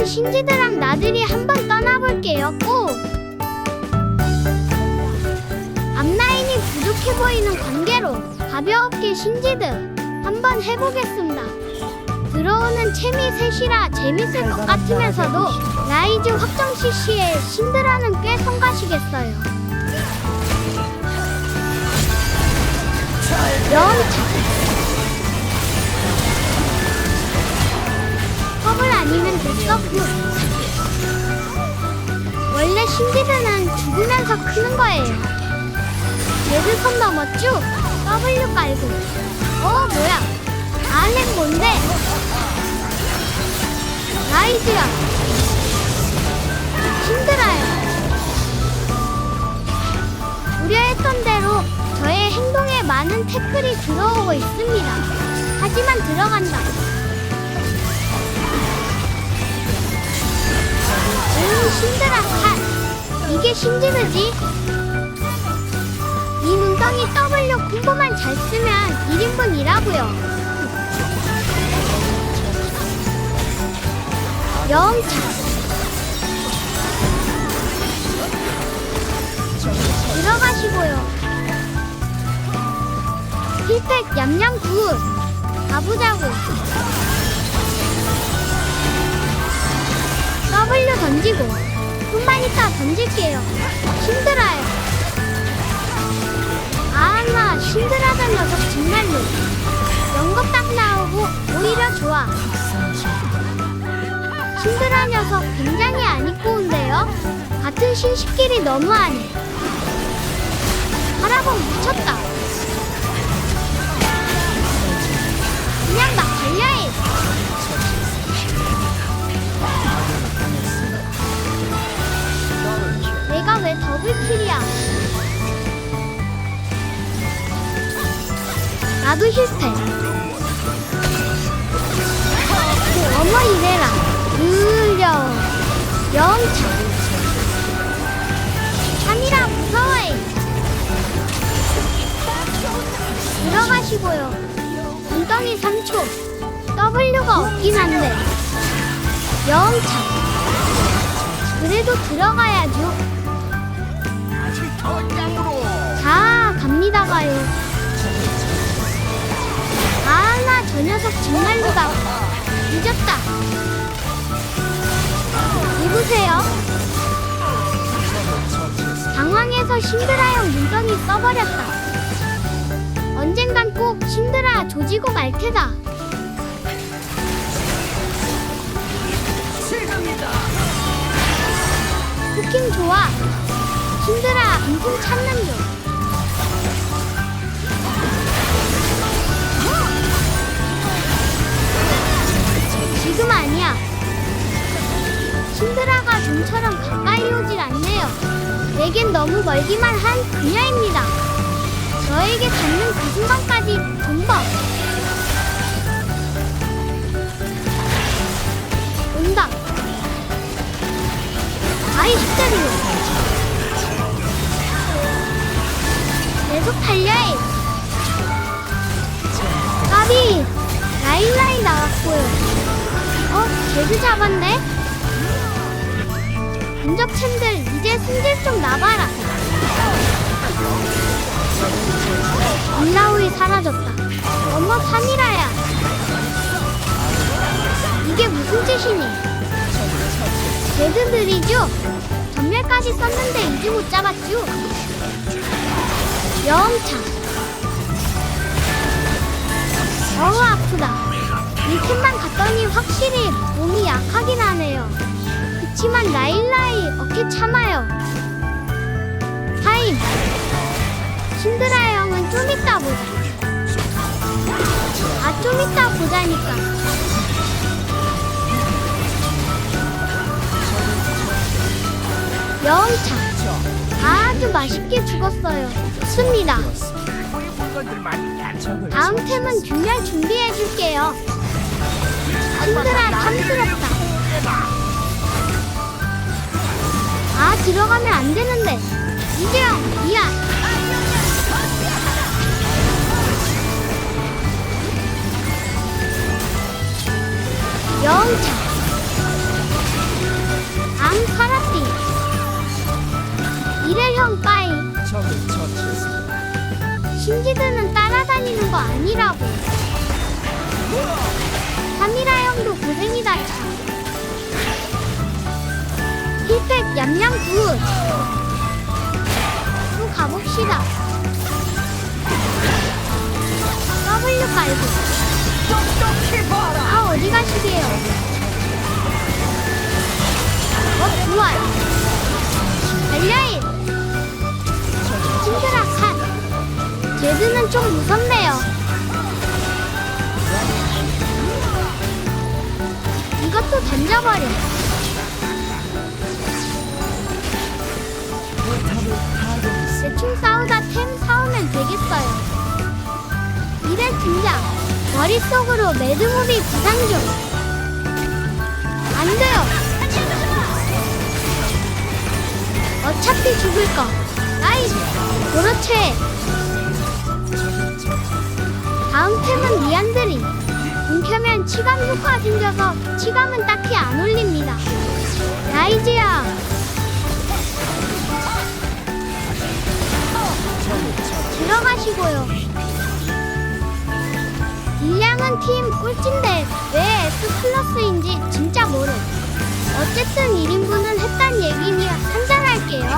이제는 신지드랑 나들이 한번 떠나볼게요. 꼭! 앞라인이 부족해 보이는 관계로 가볍게 신지드 한번 해보겠습니다. 들어오는 채미 셋이라 재밌을 것 같으면서도 라이즈 확정 CC에 신드라는 꽤 성가시겠어요. 영차 컵을 아니면 됐어 굿 원래 신지드는 죽으면서 크는 거예요. 레드선 넘었죠? W 깔고. 어 뭐야? 아렉 뭔데? 라이즈야. 힘들어요 우려했던 대로 저의 행동에 많은 태클이 들어오고 있습니다. 하지만 들어간다 오 신드라 칼 이게 신지드지. 이 눈덩이 W 콤보만 잘 쓰면 1인분이라고요. 영차. 들어가시고요. 힐팩 얌얌 굿 가보자고 W 던지고 좀만 이따 던질게요. 힘들어요. 아나 힘들어하던 녀석 정말로. 연거 딱 나오고 오히려 좋아. 힘들어 녀석 굉장히 안 입고 온대요. 같은 신식끼리 너무하네 하라고 미쳤다. 그냥 막 나도 실패. 어머 이래라. 으려. 영차. 참이라 무서워해. 들어가시고요. 웅덩이 3초. W가 없긴 한데. 영차. 그래도 들어가야죠. 자, 갑니다 가요. 아, 나 저 녀석 정말로다. 늦었다. 누구세요? 당황해서 신드라형 눈덩이 써버렸다. 언젠간 꼭 신드라 조지고 말 테다. 쿠킹 좋아. 신드라 인품 찾는 중. 좀처럼 가까이 오질 않네요. 내겐 너무 멀기만 한 그녀입니다. 저에게 닿는 그 순간까지 존버. 온다. 아이 숫자리요. 계속 달려해. 까비 라인라인 나왔고요. 어, 제드 잡았네? 근접챔들 이제 승질 좀 나봐라. 일라오이 사라졌다. 어머 사미라야. 이게 무슨 짓이니? 제드들이죠? 전멸까지 썼는데 이제 못 잡았죠? 영차. 어우 아프다. 이틈만 갔더니 확실히 몸이 약하긴 하네요. 그치만 라일라이 어깨 참아요. 타임. 신드라 형은 좀 이따 보자. 아, 좀 이따 보자니까. 영차. 아주 맛있게 죽었어요. 좋습니다. 다음 템은 균열 준비해 줄게요. 신드라 탐스럽다. 아 들어가면 안 되는데. 이제야 이야 영차. 앙파라띠 일회형 빠이. 신기드는 따라다니는 거 아니라고. 카미라 형도 고생이다 참. 힐팩 얌얌 굿. 또 가봅시다. W 깔고. 아 어디 가시게요? 어 좋아요. 달려인. 친드라 칸. 제드는 좀 무섭네요. 이것도 던져버려. 대충 싸우다 템 사오면 되겠어요. 이래 등장. 머릿속으로 매드무비 구상 중. 안 돼요. 어차피 죽을 거. 나이스. 그렇지. 다음 템은 미안드리. 뭉켜면 치감 효과 생겨서 치감은 딱히 안 올립니다. 딜량은 팀 꼴찌인데 왜 S 플러스인지 진짜 모름. 어쨌든 1인분은 했단 얘기니 한잔할게요.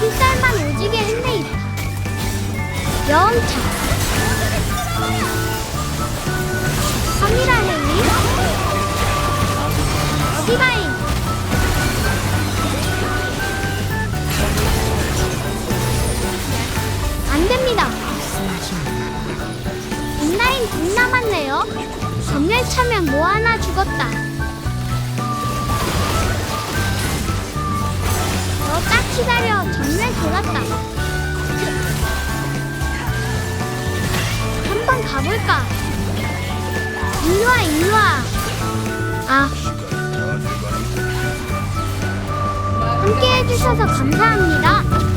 흰쌀만 오지게 했네. 영차. 뭐 하나 죽었다. 너딱 기다려. 전멸 돌았다. 한번 가볼까? 일로와 일로와. 아. 함께 해주셔서 감사합니다.